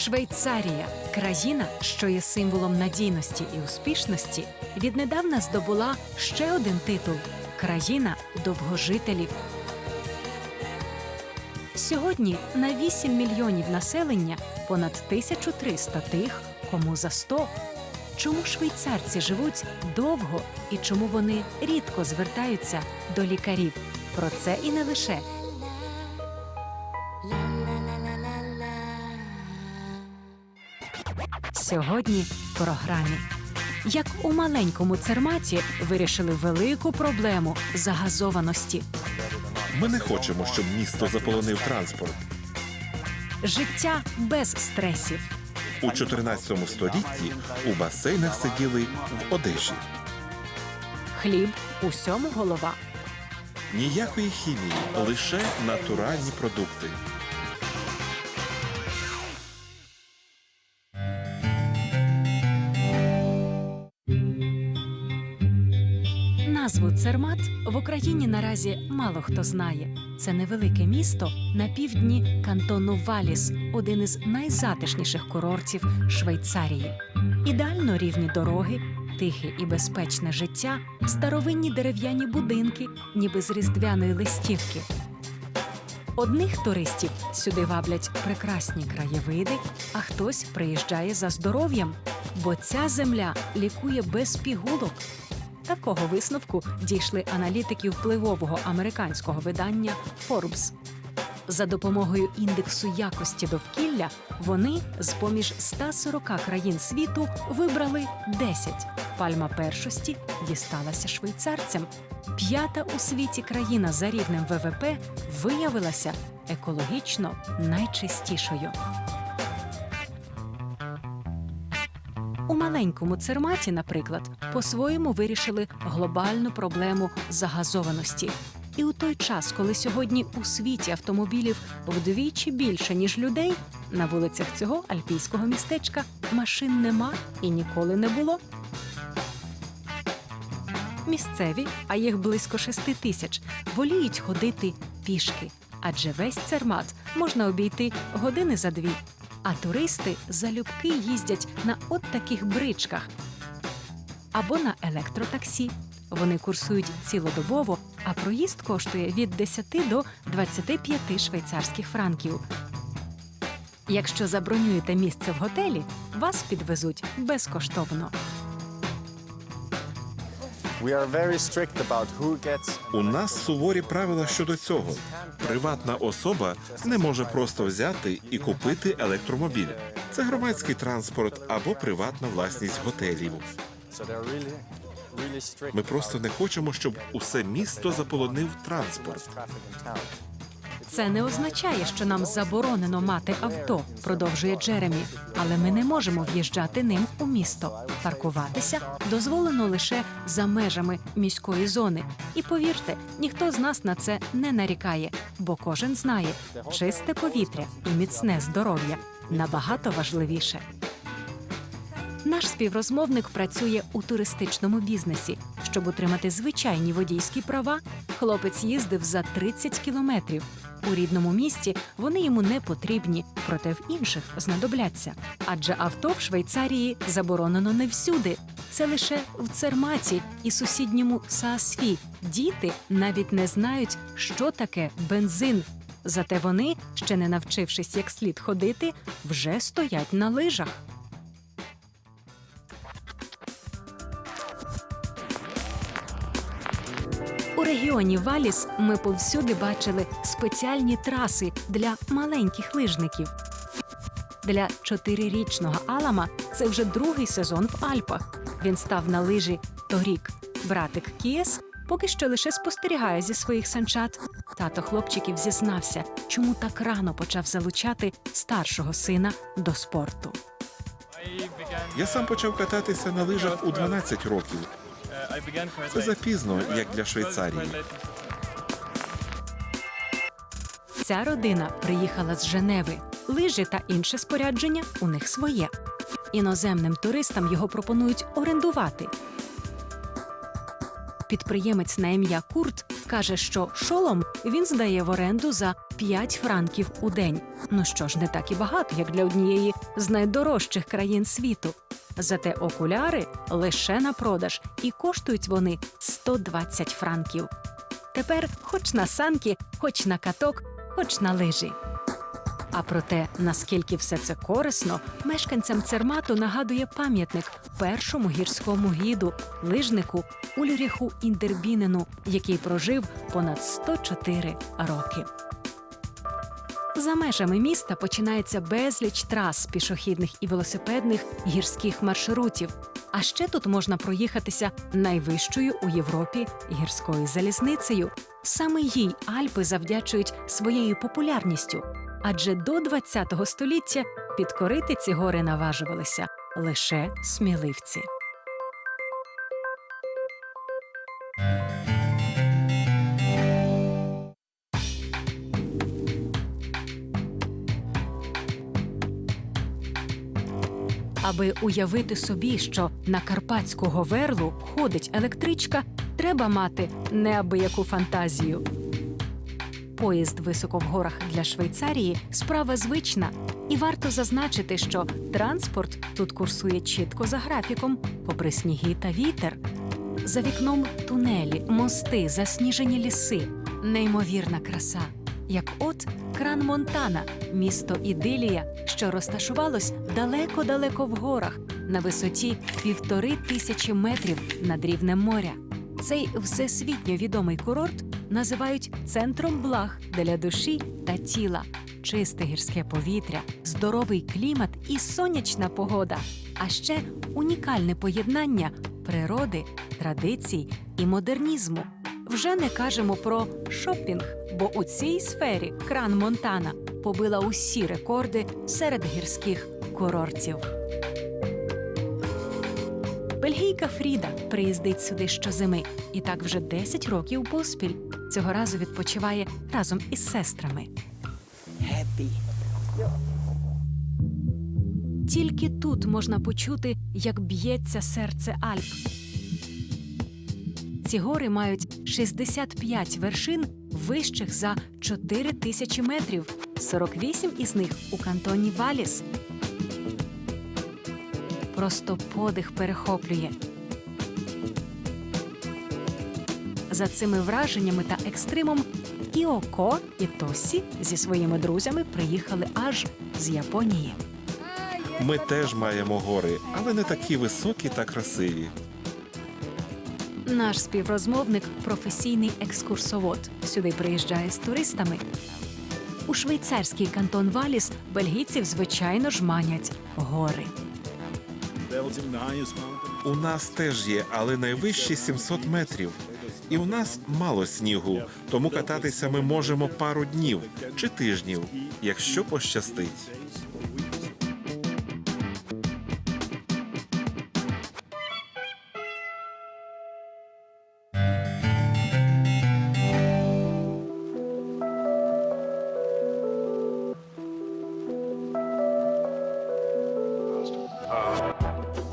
Швейцарія країна, що є символом надійності і успішності, віднедавна здобула ще один титул країна довгожителів. Сьогодні на 8 мільйонів населення понад 1300 тих, кому за 100. Чому швейцарці живуть довго і чому вони рідко звертаються до лікарів? Про це і не лише. Сьогодні в програмі. Як у маленькому церматі вирішили велику проблему загазованості. Ми не хочемо, щоб місто заполонив транспорт. Життя без стресів. У 14 столітті у басейнах сиділи в одежі. Хліб усьому голова. Ніякої хімії, лише натуральні продукти. Цермат в Україні наразі мало хто знає. Це невелике місто на півдні кантону Валіс, один із найзатишніших курортів Швейцарії. Ідеально рівні дороги, тихе і безпечне життя, старовинні дерев'яні будинки, ніби з різдвяної листівки. Одних туристів сюди ваблять прекрасні краєвиди, а хтось приїжджає за здоров'ям, бо ця земля лікує без пігулок. Такого висновку дійшли аналітики впливового американського видання Forbes. За допомогою індексу якості довкілля вони з поміж 140 країн світу вибрали 10. Пальма першості дісталася швейцарцям. П'ята у світі країна за рівнем ВВП виявилася екологічно найчистішою. У маленькому Церматі, наприклад, по-своєму вирішили глобальну проблему загазованості. І у той час, коли сьогодні у світі автомобілів вдвічі більше, ніж людей, на вулицях цього альпійського містечка машин нема і ніколи не було. Місцеві, а їх близько шести тисяч, воліють ходити пішки, адже весь цермат можна обійти години за дві. А туристи залюбки їздять на от таких бричках або на електротаксі. Вони курсують цілодобово, а проїзд коштує від 10 до 25 швейцарських франків. Якщо забронюєте місце в готелі, вас підвезуть безкоштовно. У нас суворі правила щодо цього. Приватна особа не може просто взяти і купити електромобіль. Це громадський транспорт або приватна власність готелів. Ми просто не хочемо, щоб усе місто заполонив транспорт. Це не означає, що нам заборонено мати авто, продовжує Джеремі. Але ми не можемо в'їжджати ним у місто. Паркуватися дозволено лише за межами міської зони. І повірте, ніхто з нас на це не нарікає, бо кожен знає, чисте повітря і міцне здоров'я набагато важливіше. Наш співрозмовник працює у туристичному бізнесі. Щоб отримати звичайні водійські права, хлопець їздив за 30 кілометрів. У рідному місті вони йому не потрібні, проте в інших знадобляться. Адже авто в Швейцарії заборонено не всюди. Це лише в Церматі і сусідньому Саасфі. Діти навіть не знають, що таке бензин. Зате вони, ще не навчившись як слід ходити, вже стоять на лижах. Регіоні Валіс ми повсюди бачили спеціальні траси для маленьких лижників. Для чотирирічного Алама це вже другий сезон в Альпах. Він став на лижі торік. Братик Кієс поки що лише спостерігає зі своїх санчат. Тато хлопчиків зізнався, чому так рано почав залучати старшого сина до спорту. Я сам почав кататися на лижах у 12 років. Це запізно, як для Швейцарії. Ця родина приїхала з Женеви. Лижі та інше спорядження у них своє. Іноземним туристам його пропонують орендувати. Підприємець на ім'я Курт Каже, що шолом він здає в оренду за 5 франків у день. Ну що ж, не так і багато, як для однієї з найдорожчих країн світу. Зате окуляри лише на продаж, і коштують вони 120 франків. Тепер хоч на санки, хоч на каток, хоч на лижі. А про те, наскільки все це корисно, мешканцям Цермату нагадує пам'ятник першому гірському гіду, лижнику Ульріху Індербінену, який прожив понад 104 роки. За межами міста починається безліч трас пішохідних і велосипедних гірських маршрутів. А ще тут можна проїхатися найвищою у Європі гірською залізницею. Саме їй Альпи завдячують своєю популярністю, адже до ХХ століття підкорити ці гори наважувалися лише сміливці. Аби уявити собі, що на карпатську говерлу ходить електричка, треба мати неабияку фантазію. Поїзд високо в горах для Швейцарії справа звична, і варто зазначити, що транспорт тут курсує чітко за графіком, попри сніги та вітер. За вікном тунелі, мости, засніжені ліси, неймовірна краса. Як от кран Монтана, місто Ідилія, що розташувалось далеко-далеко в горах на висоті півтори тисячі метрів над рівнем моря. Цей всесвітньо відомий курорт називають центром благ для душі та тіла. Чисте гірське повітря, здоровий клімат і сонячна погода, а ще унікальне поєднання природи, традицій і модернізму. Вже не кажемо про шопінг, бо у цій сфері кран Монтана побила усі рекорди серед гірських курортів. Бельгійка Фріда приїздить сюди щозими і так вже 10 років поспіль. Цього разу відпочиває разом із сестрами. Тільки тут можна почути, як б'ється серце Альп. Ці гори мають 65 вершин вищих за 4 тисячі метрів, 48 із них у кантоні Валіс. Просто подих перехоплює. За цими враженнями та екстримом Іоко і Тосі зі своїми друзями приїхали аж з Японії. Ми теж маємо гори, але не такі високі та красиві. Наш співрозмовник професійний екскурсовод. Сюди приїжджає з туристами. У швейцарський кантон Валіс бельгійців, звичайно ж, манять гори. У нас теж є, але найвищі 700 метрів. І у нас мало снігу, тому кататися ми можемо пару днів чи тижнів, якщо пощастить.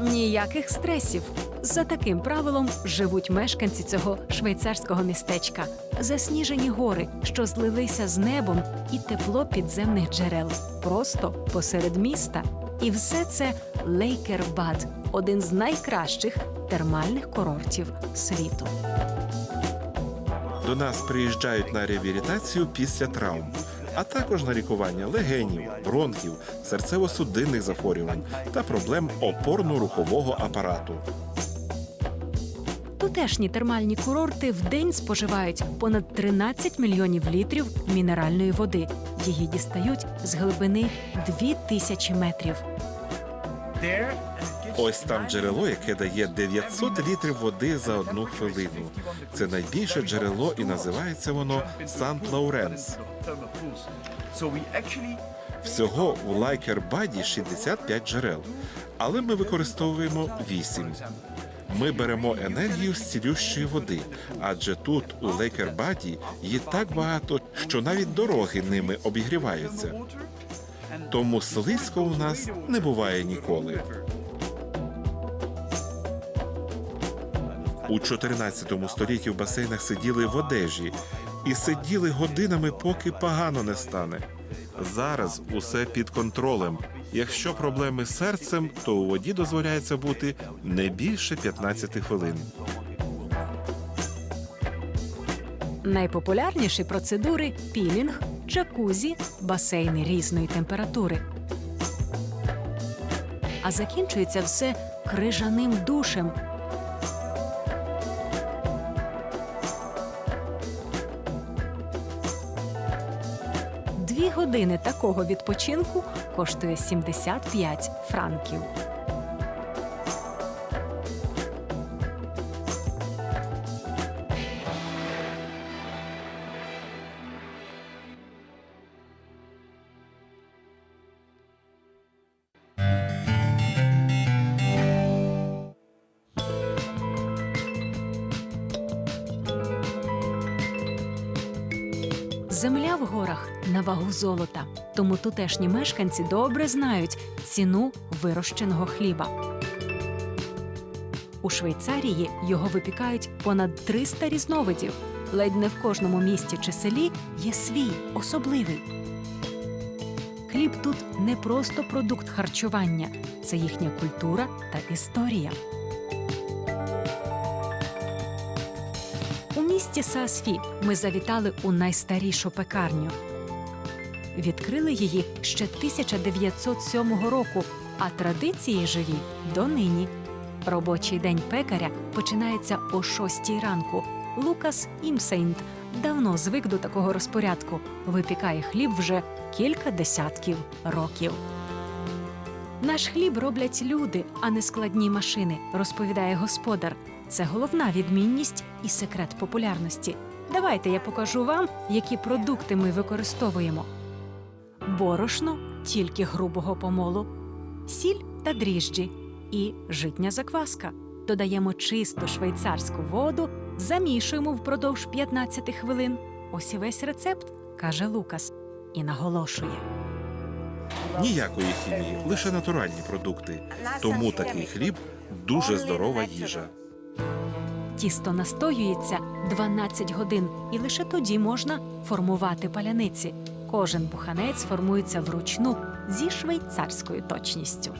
Ніяких стресів. За таким правилом живуть мешканці цього швейцарського містечка. Засніжені гори, що злилися з небом, і тепло підземних джерел просто посеред міста. І все це Лейкербад, один з найкращих термальних курортів світу. До нас приїжджають на реабілітацію після травм, а також на лікування легенів, бронхів, серцево-судинних захворювань та проблем опорно-рухового апарату. Тутешні термальні курорти в день споживають понад 13 мільйонів літрів мінеральної води. Її дістають з глибини 2000 метрів. Ось там джерело, яке дає 900 літрів води за одну хвилину. Це найбільше джерело, і називається воно Сант Лауренс. Всього в Лайкербаді 65 джерел, але ми використовуємо 8. Ми беремо енергію з цілющої води, адже тут, у Лейкербаді, її так багато, що навіть дороги ними обігріваються. Тому слизько у нас не буває ніколи. У 14 столітті в басейнах сиділи в одежі і сиділи годинами, поки погано не стане. Зараз усе під контролем. Якщо проблеми з серцем, то у воді дозволяється бути не більше 15 хвилин. Найпопулярніші процедури пілінг, джакузі, басейни різної температури. А закінчується все крижаним душем. Години такого відпочинку коштує 75 франків. Земля в горах на вагу золота, тому тутешні мешканці добре знають ціну вирощеного хліба. У Швейцарії його випікають понад 300 різновидів. Ледь не в кожному місті чи селі є свій особливий. Хліб тут не просто продукт харчування, це їхня культура та історія. У місті Саасфі ми завітали у найстарішу пекарню. Відкрили її ще 1907 року, а традиції живі донині. Робочий день пекаря починається о 6 ранку. Лукас Імсейнт давно звик до такого розпорядку. Випікає хліб вже кілька десятків років. Наш хліб роблять люди, а не складні машини, розповідає господар. Це головна відмінність і секрет популярності. Давайте я покажу вам, які продукти ми використовуємо. Борошно тільки грубого помолу, сіль та дріжджі і житня закваска. Додаємо чисту швейцарську воду, замішуємо впродовж 15 хвилин. Ось і весь рецепт, каже Лукас, і наголошує. Ніякої хімії, лише натуральні продукти. Тому такий хліб дуже здорова їжа. Тісто настоюється 12 годин, і лише тоді можна формувати паляниці. Кожен буханець формується вручну зі швейцарською точністю.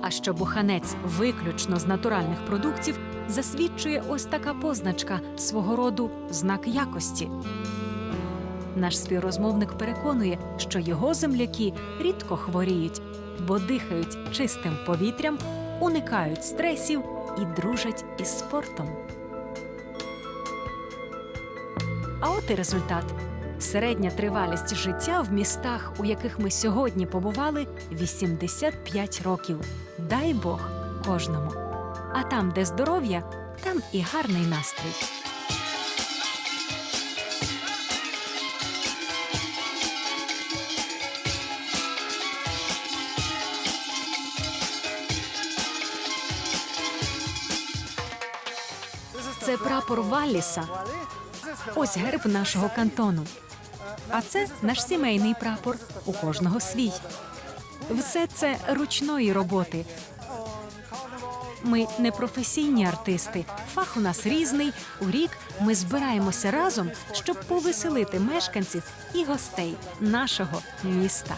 А що буханець виключно з натуральних продуктів засвідчує ось така позначка свого роду знак якості. Наш співрозмовник переконує, що його земляки рідко хворіють, бо дихають чистим повітрям, уникають стресів і дружать із спортом. А от і результат. Середня тривалість життя в містах, у яких ми сьогодні побували, 85 років. Дай Бог кожному. А там, де здоров'я, там і гарний настрій. Це прапор Валліса. Ось герб нашого кантону. А це наш сімейний прапор. У кожного свій. Все це ручної роботи. Ми не професійні артисти. Фах у нас різний. У рік ми збираємося разом, щоб повеселити мешканців і гостей нашого міста.